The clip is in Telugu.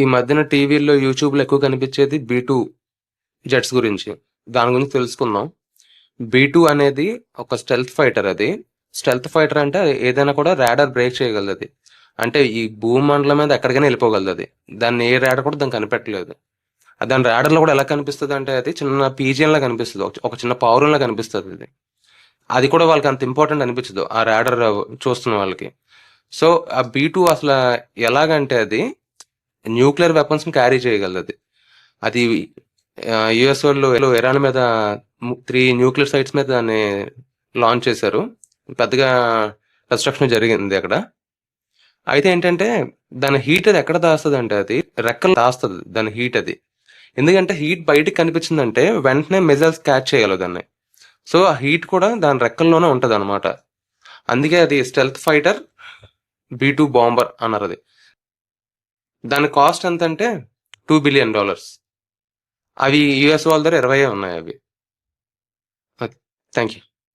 ఈ మధ్యన టీవీల్లో, యూట్యూబ్‌లో ఎక్కువ కనిపించేది బీ టూ జెట్స్ గురించి. దాని గురించి తెలుసుకుందాం. బీ టూ అనేది ఒక స్టెల్త్ ఫైటర్ అది. స్టెల్త్ ఫైటర్ అంటే ఏదైనా కూడా రాడార్ బ్రేక్ చేయగలదది. అంటే ఈ భూమండలం మీద ఎక్కడికైనా వెళ్ళిపోగలదది. దాన్ని ఏ రాడర్ కూడా దాన్ని కనిపెట్టలేదు. దాని రాడర్లో కూడా ఎలా కనిపిస్తుంది అంటే అది చిన్న పీజియన్‌లా కనిపిస్తుంది ఒక చిన్న పౌరంలా కనిపిస్తుంది అది అది కూడా వాళ్ళకి అంత ఇంపార్టెంట్ అనిపించదు. ఆ రాడర్ చూస్తున్న వాళ్ళకి. సో, ఆ బీ టూ అసలు ఎలాగంటే అది న్యూక్లియర్ వెపన్స్‌ని క్యారీ చేయగలదు అది యుఎస్ వాళ్ళు ఇరాన్ మీద త్రీ న్యూక్లియర్ సైట్స్ మీద దాన్ని లాంచ్ చేశారు. పెద్దగా కన్స్ట్రక్షన్ జరిగింది అక్కడ. అయితే ఏంటంటే దాని హీట్ అది ఎక్కడ దాస్తదంటే అది రెక్కలు దాస్తుంది దాని హీట్ అది. ఎందుకంటే హీట్ బయటికి కనిపించిందంటే వెంటనే మిజైల్స్ క్యాచ్ చేయాలి దాన్ని. సో, ఆ హీట్ కూడా దాని రెక్కల్లోనే ఉంటుంది అనమాట అందుకే అది stealth fighter B two bomber అన్నారు అది దాని కాస్ట్ ఎంత అంటే టూ బిలియన్ డాలర్స్ అవి యూఎస్ వాళ్ళ దగ్గర ఇరవై ఉన్నాయి అవి థ్యాంక్ యూ.